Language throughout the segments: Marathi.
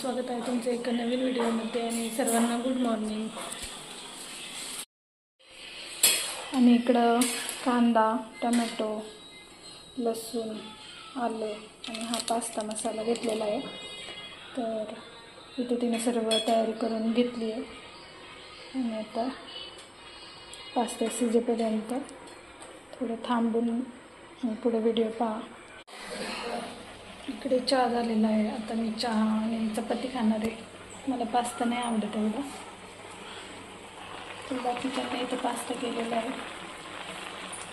स्वागत आहे तुमचं एका नवीन व्हिडिओमध्ये आणि सर्वांना गुड मॉर्निंग आणि इकडं कांदा टमॅटो लसूण आलं आणि हा पास्ता मसाला घेतलेला आहे. तर इथे तिने सर्व तयारी करून घेतली आहे. आणि आता पास्ता शिजेपर्यंत थोडं थांबून पुढे व्हिडिओ पहा. इकडे चहा झालेला आहे. आता मी चहा आणि चपाती खाणार आहे. मला पास्ता नाही आवडत एवढा. तर बाकीच्यांनी इथं पास्ता केलेला आहे.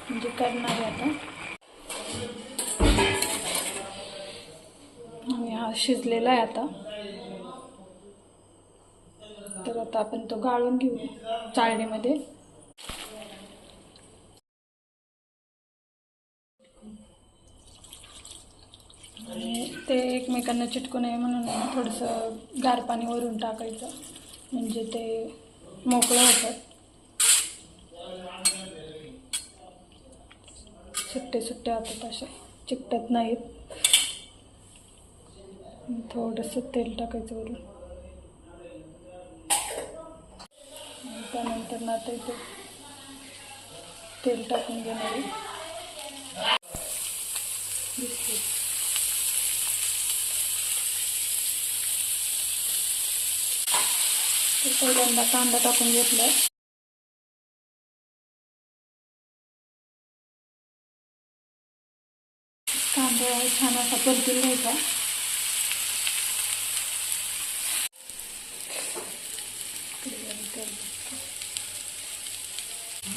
म्हणजे करणार आहे आता. आणि हा शिजलेला आहे आता. तर आता आपण तो गाळून घेऊ चाळणीमध्ये. आणि ते एकमेकांना चिटकू नये म्हणून थोडंसं गार पाणी वरून टाकायचं. म्हणजे ते मोकळं होतात. सुट्टे सुट्टे होतात असे. चिकटत नाहीत. थोडंसं तेल टाकायचं वरून. त्यानंतर ना ते तेल टाकून घेणार आहे बिस्किट तर पहिल्यांदा कांदा टाकून घेतलाय. कांदा छान असा परतून घ्यायचा.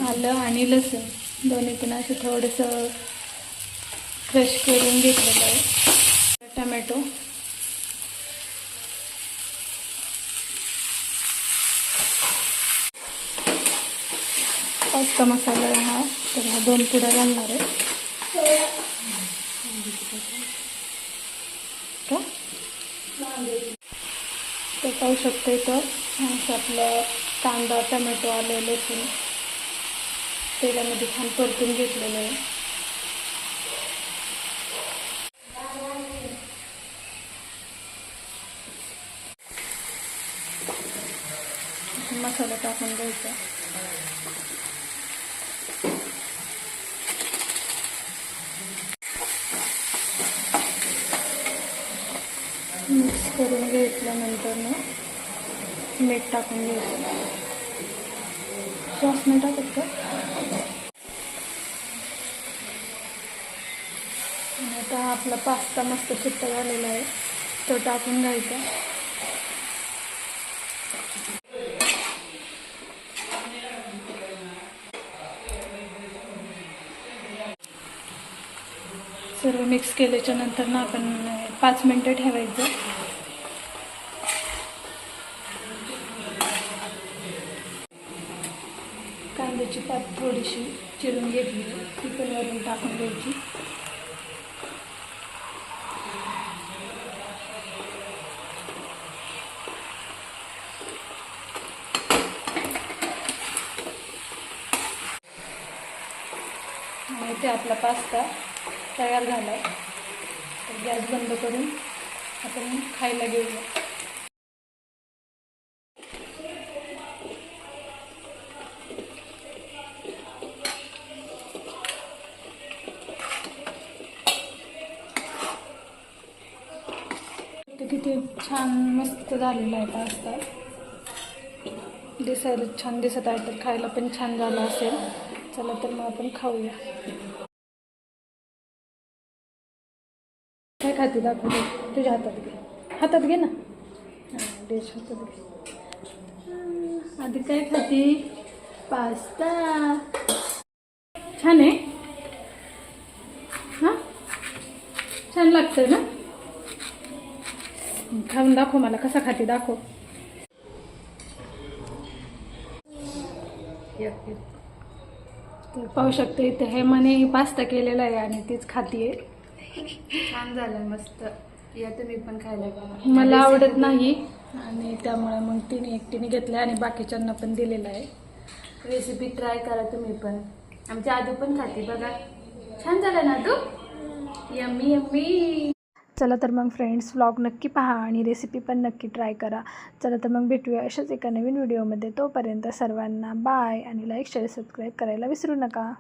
आलं आणि लसूण. दोन्ही पण असं थोडंसं क्रश करून घेतलेलं आहे. टमॅटो. पास्ता मसाला हा. तर ह्या दोन पुड्या घालणार आहे तर पाहू शकतो इथं आपलं कांदा टमॅटो आलं लसूण. तेलामध्ये छान परतून घेतलेलं आहे. मसाला टाकून द्यायचा मिक्स करून घेतल्यानंतर ना मीठ टाकून घ्यायचं. सॉस नाही टाकत का? आता आपला पास्ता मस्त सुट्टा झालेला आहे. तो टाकून घ्यायचा. सर्व मिक्स केल्याच्यानंतर ना आपण पाच मिनटं ठेवायचं. कांद्याची पात थोडीशी चिरून घेतली. ती पण वरून टाकून द्यायची ते आपला पास्ता. तयार झाला आहे तर गॅस बंद करून आपण खायला घेऊया. किती छान मस्त झालेला आहे पास्ता. दिसायला छान दिसत आहे तर खायला पण छान झालं असेल. चला तर मग आपण खाऊया. खाते दाखवते. तुझ्या हातात घे. हातात घे ना. डिश हातात घे. आधी काय खाते? पास्ता. छान आहे. हां? छान लागतं ना? खाऊन दाखव मला कसा खाते दाखव. तर पाहू शकते इथे हे मने पास्ता केलेला आहे आणि तीच खातीये. छान झालं मस्त. या तुम्ही पण खायला बघा. मला आवडत नाही. आणि त्यामुळे मग तिने एकटीने घेतलं आणि बाकीच्यांना पण दिलेलं आहे. रेसिपी ट्राय करा तुम्ही पण. आमची आजू पण खाते बघा. छान झालं ना तू? यम्मी यम्मी चला तर मग फ्रेंड्स व्लॉग नक्की पहा आणि रेसिपी पण नक्की ट्राय करा. चला तर मग भेटूया अशाच एका नवीन व्हिडिओमध्ये तोपर्यंत सर्वांना बाय आणि लाईक शेअर सबस्क्राईब करायला विसरू नका.